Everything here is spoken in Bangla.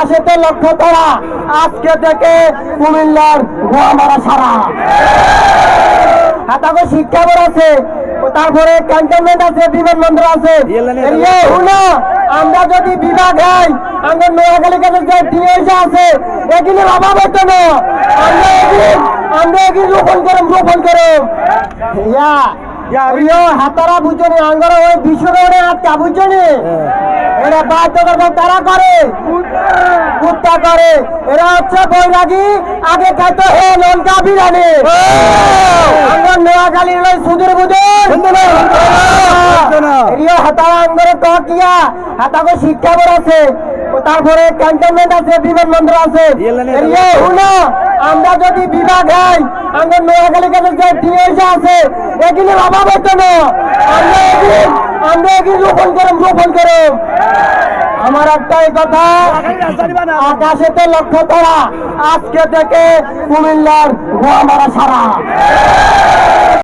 আকাশে তো লক্ষ্য তারা আজকে থেকে কুমিল্লার গোয়া মারা সারা। হাতাগো শিক্ষা বোর্ড আছে তারপরে ক্যান্টনমেন্ট আছে বিমানবন্দর আছে। আমরা যদি বিভাগ হই আমরা নোয়াখালী কাছে যে টিএসা আছে এগুলি অভাব হতো না। আমরা এগুলি আমরা এগুলি রোপণ করম রোপণ ইয়া ইয়া হাতারা বুঝনি আঙ্গর ওই বিশ্ব আটকা বুঝনি। এরা বাধ্য করব তারা করে। কুত্তা করে। এরা হচ্ছে বৈরাগী। আগে খাইতো হে লঙ্কা বিরানি আঙ্গর নোয়াখালী লই সুদূর হাতারা আঙ্গরে হাতাগো শিক্ষা আছে। তারপরে ক্যান্টনমেন্ট আছে বিমানবন্দর আছে। এরিয়া হুনা আমরা যদি বিভাগ হই আঙ্গর নোয়াখালী কাছে যে টিএসা আছে এগুলি অভাব হতো না। আমরা এগুলি আমরা এগুলি রোপণ করম রোপণ করম। আমার একটাই কথা আকাশে তো লক্ষ্য তারা আজকে থেকে কুমিল্লার গোয়া মারা সারা।